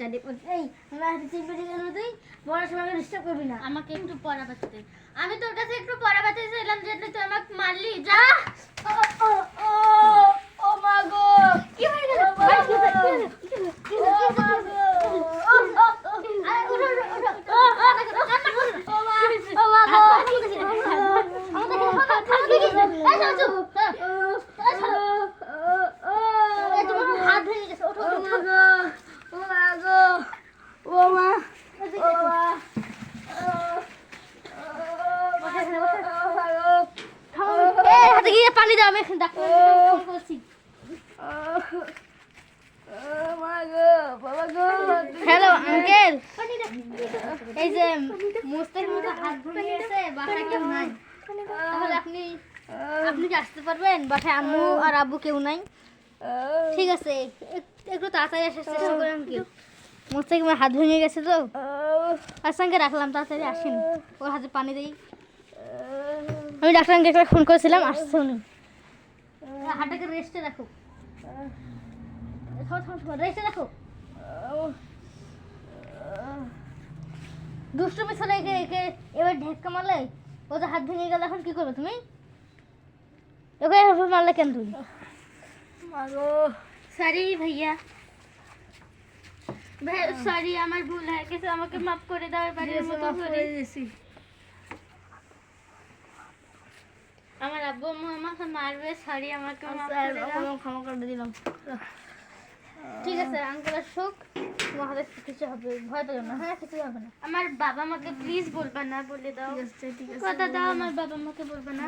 রে এই আমার হাতে গেল তুই? সময় ডিস্টার্ব করবি না। আমাকে একটু পড়া বাঁচতে আমি তোর কাছে একটু পড়া বাঁচতে চাইলাম যে তুই আমাকে মারলি। যা ও ও ও ও মা গো কি হয়ে গেল ও মা গো ও মা গো ও ও ও আরে উঠো উঠো উঠো ও ও দেখো কান্না করো না। ও মা ও মা গো আমাকে দেখো না আমাকে দেখো এই যাও যাও এই তোমার হাত ভেঙে গেছে ওঠো ও ওঠো মা গো ও মা গো ও মা ও মা হাতে গিয়ে পানি দাও এখন হ্যালো, আঙ্কেল। এই যে মোস্তাক মতো হাত ভেঙে গেছে বাসায় কেউ নাই। তাহলে আপনি আপনি কি আসতে পারবেন? বাসায় আম্মু আর আব্বু কেউ নাই? ঠিক আছে একটু তাড়াতাড়ি আসার চেষ্টা করেন, আঙ্কেল। আমার হাত ভেঙে গেছে তো? আর সঙ্গে রাখলাম তাড়াতাড়ি আসেন। ওর হাতে পানি দিই। আমি ডাক্তার আঙ্কেলকে ফোন করেছিলাম আসছে উনি। হাতটাকে রেস্টে রাখো। রেস্টে রাখো। দুষ্টুমি ছেলে একে একে এবার ঢেক্কা মারলে ও তো হাত ভেঙে গেল এখন কি করবে তুমি? ওকে মারলে কেন তুমি? সরি ভাইয়া। সরি আমার ভুল হয়ে গেছে। আমাকে মাফ করে দাও এবারের মতো করে আমার আব্বু আম্মু আমাকে মারবে সরি আমাকে মাফ করে দাও। ক্ষমা করে দিলাম। ঠিক আছে আঙ্কেলের শোক তোমার কিছু হবে ভয় পেও না। হ্যাঁ কিছু হবে না। আমার বাবা মাকে প্লিজ বলবা না বলে দাও। ঠিক আছে কথা দাও আমার বাবা মাকে বলবে না।